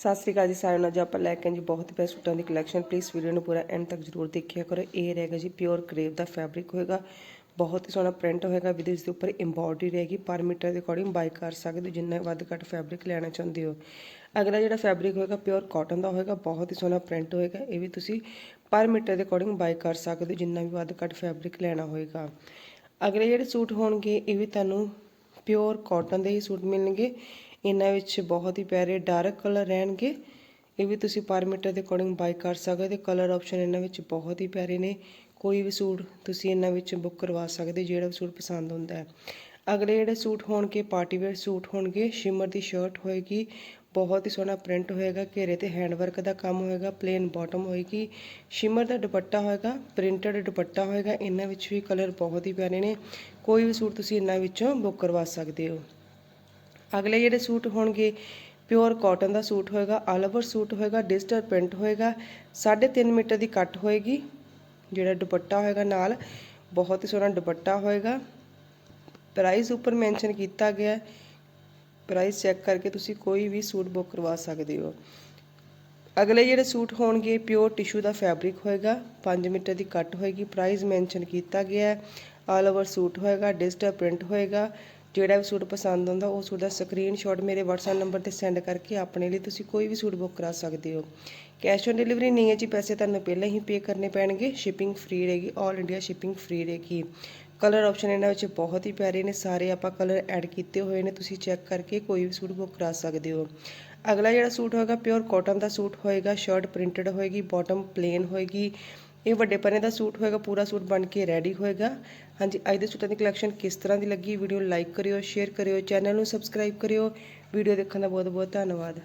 ਸਤਿ ਸ੍ਰੀ ਅਕਾਲ ਜੀ ਸਾਰਿਆਂ ਨੂੰ। ਅੱਜ ਆਪਾਂ ਲੈ ਕੇ ਆਏ ਜੀ ਬਹੁਤ ਹੀ ਬੈਸਟ ਸੂਟਾਂ ਦੀ ਕਲੈਕਸ਼ਨ ਪਲੀਜ਼ ਵੀਡੀਓ ਨੂੰ ਪੂਰਾ ਐਂਡ ਤੱਕ ਜਰੂਰ ਦੇਖਿਆ ਕਰੋ। ਇਹ ਰਹੇਗਾ ਜੀ ਪਿਓਰ ਕਰੇਵ ਦਾ ਫੈਬਰਿਕ ਹੋਏਗਾ। ਬਹੁਤ ਹੀ ਸੋਹਣਾ ਪ੍ਰਿੰਟ ਹੋਏਗਾ ਵਿਦ ਇਸ ਦੇ ਉੱਪਰ ਐਮਬੋਡਰੀ ਰਹੇਗੀ। ਪਰ ਮੀਟਰ ਦੇ ਅਕੋਰਡਿੰਗ ਬਾਈ ਕਰ ਸਕਦੇ ਹੋ, ਜਿੰਨਾ ਵੱਧ ਘੱਟ ਫੈਬਰਿਕ ਲੈਣਾ ਚਾਹੁੰਦੇ ਹੋ। ਅਗਲਾ ਜਿਹੜਾ ਫੈਬਰਿਕ ਹੋਏਗਾ ਪਿਓਰ ਕਾਟਨ ਦਾ ਹੋਏਗਾ। ਬਹੁਤ ਹੀ ਸੋਹਣਾ ਪ੍ਰਿੰਟ ਹੋਏਗਾ। ਇਹ ਵੀ ਤੁਸੀਂ ਪਰ ਮੀਟਰ ਦੇ ਅਕੋਰਡਿੰਗ ਬਾਈ ਕਰ ਸਕਦੇ ਹੋ, ਜਿੰਨਾ ਵੀ ਵੱਧ ਘੱਟ ਫੈਬਰਿਕ ਲੈਣਾ ਹੋਏਗਾ। ਅਗਲੇ ਜਿਹੜੇ ਸੂਟ ਹੋਣਗੇ, ਇਹ ਵੀ ਤੁਹਾਨੂੰ ਪਿਓਰ ਕਾਟਨ ਦੇ ਹੀ ਸੂਟ ਮਿਲਣਗੇ। ਇਹਨਾਂ ਵਿੱਚ ਬਹੁਤ ਹੀ ਪਿਆਰੇ ਡਾਰਕ ਕਲਰ ਰਹਿਣਗੇ। ਇਹ ਵੀ ਤੁਸੀਂ ਪਰ ਮੀਟਰ ਦੇ ਅਕੋਰਡਿੰਗ ਬਾਈ ਕਰ ਸਕਦੇ ਤੇ ਕਲਰ ਆਪਸ਼ਨ ਇਹਨਾਂ ਵਿੱਚ ਬਹੁਤ ਹੀ ਪਿਆਰੇ ਨੇ। ਕੋਈ ਵੀ ਸੂਟ ਤੁਸੀਂ ਇਹਨਾਂ ਵਿੱਚ ਬੁੱਕ ਕਰਵਾ ਸਕਦੇ ਜਿਹੜਾ ਵੀ ਸੂਟ ਪਸੰਦ ਹੁੰਦਾ ਹੈ। ਅਗਲੇ ਜਿਹੜੇ ਸੂਟ ਹੋਣਗੇ, ਪਾਰਟੀ ਵੇਅਰ ਸੂਟ ਹੋਣਗੇ, ਸ਼ਿਮਰ ਦੀ ਸ਼ਰਟ ਹੋਏਗੀ, ਬਹੁਤ ਹੀ ਸੋਹਣਾ ਪ੍ਰਿੰਟ ਹੋਏਗਾ, ਘੇਰੇ ਤੇ ਹੈਂਡ ਵਰਕ ਦਾ ਕੰਮ ਹੋਏਗਾ ਪਲੇਨ ਬਾਟਮ ਹੋਏਗੀ, ਸ਼ਿਮਰ ਦਾ ਦੁਪੱਟਾ ਹੋਏਗਾ ਪ੍ਰਿੰਟਡ ਦੁਪੱਟਾ ਹੋਏਗਾ, ਇਹਨਾਂ ਵਿੱਚ ਵੀ ਕਲਰ ਬਹੁਤ ਹੀ ਪਿਆਰੇ ਨੇ, ਕੋਈ ਵੀ ਸੂਟ ਤੁਸੀਂ ਇਹਨਾਂ ਵਿੱਚੋਂ ਬੁੱਕ ਕਰਵਾ ਸਕਦੇ ਹੋ। ਅਗਲੇ ਜਿਹੜੇ ਸੂਟ ਹੋਣਗੇ ਪਿਓਰ ਕਾਟਨ ਦਾ ਸੂਟ ਹੋਏਗਾ ਆਲ ਓਵਰ ਸੂਟ ਹੋਏਗਾ ਡਿਜੀਟਲ ਪ੍ਰਿੰਟ ਹੋਏਗਾ 3.5 ਮੀਟਰ ਦੀ ਕੱਟ ਹੋਏਗੀ, ਜਿਹੜਾ ਦੁਪੱਟਾ ਹੋਏਗਾ ਨਾਲ, ਬਹੁਤ ਹੀ ਸੋਹਣਾ ਦੁਪੱਟਾ ਹੋਏਗਾ। ਪ੍ਰਾਈਸ ਉੱਪਰ ਮੈਂਸ਼ਨ ਕੀਤਾ ਗਿਆ ਹੈ। ਪ੍ਰਾਈਸ ਚੈੱਕ ਕਰਕੇ ਤੁਸੀਂ ਕੋਈ ਵੀ ਸੂਟ ਬੁੱਕ ਕਰਵਾ ਸਕਦੇ ਹੋ। ਅਗਲੇ ਜਿਹੜੇ ਸੂਟ ਹੋਣਗੇ ਪਿਓਰ ਟਿਸ਼ੂ ਦਾ ਫੈਬਰਿਕ ਹੋਏਗਾ 5 ਮੀਟਰ ਦੀ ਕੱਟ ਹੋਏਗੀ। ਪ੍ਰਾਈਸ ਮੈਂਸ਼ਨ ਕੀਤਾ ਗਿਆ ਹੈ। ਆਲ ਓਵਰ ਸੂਟ ਹੋਏਗਾ ਡਿਜੀਟਲ ਪ੍ਰਿੰਟ ਹੋਏਗਾ। ਜਿਹੜਾ ਵੀ ਸੂਟ ਪਸੰਦ ਆਉਂਦਾ, ਉਹ ਸੂਟ ਦਾ ਸਕਰੀਨਸ਼ਾਟ ਮੇਰੇ WhatsApp ਨੰਬਰ ਤੇ ਸੈਂਡ ਕਰਕੇ ਆਪਣੇ ਲਈ ਤੁਸੀਂ ਕੋਈ ਵੀ ਸੂਟ ਬੁੱਕ ਕਰਾ ਸਕਦੇ ਹੋ। ਕੈਸ਼ ਔਨ ਡਿਲੀਵਰੀ ਨਹੀਂ ਹੈ ਜੀ, ਪੈਸੇ ਤੁਹਾਨੂੰ ਪਹਿਲਾਂ ਹੀ ਪੇ ਕਰਨੇ ਪੈਣਗੇ। ਸ਼ਿਪਿੰਗ ਫ੍ਰੀ ਰਹੇਗੀ 올 ਇੰਡੀਆ ਸ਼ਿਪਿੰਗ ਫ੍ਰੀ ਰਹੇਗੀ। ਕਲਰ ਆਪਸ਼ਨ ਇਹਨਾਂ ਵਿੱਚ ਬਹੁਤ ਹੀ ਪਿਆਰੇ ਨੇ, ਸਾਰੇ ਆਪਾਂ ਕਲਰ ਐਡ ਕੀਤੇ ਹੋਏ ਨੇ, ਤੁਸੀਂ ਚੈੱਕ ਕਰਕੇ ਕੋਈ ਵੀ ਸੂਟ ਬੁੱਕ ਕਰਾ ਸਕਦੇ ਹੋ। ਅਗਲਾ ਜਿਹੜਾ ਸੂਟ ਹੋਏਗਾ ਪਿਓਰ ਕਾਟਨ ਦਾ ਸੂਟ ਹੋਏਗਾ ਸ਼ਰਟ ਪ੍ਰਿੰਟਡ ਹੋਏਗੀ ਬਾਟਮ ਪਲੇਨ ਹੋਏਗੀ। ਇਹ ਵੱਡੇ ਪਨੇ ਦਾ ਸੂਟ ਹੋਏਗਾ, ਪੂਰਾ ਸੂਟ ਬਣ ਕੇ ਰੈਡੀ ਹੋਏਗਾ। ਹਾਂਜੀ, ਅੱਜ ਦੇ ਸੂਟਾਂ ਦੀ ਕਲੈਕਸ਼ਨ ਕਿਸ ਤਰ੍ਹਾਂ ਦੀ ਲੱਗੀ ਵੀਡੀਓ ਲਾਈਕ ਕਰਿਓ ਸ਼ੇਅਰ ਕਰਿਓ ਚੈਨਲ ਨੂੰ ਸਬਸਕ੍ਰਾਈਬ ਕਰਿਓ। ਵੀਡੀਓ ਦੇਖਣ ਦਾ ਬਹੁਤ ਬਹੁਤ ਧੰਨਵਾਦ।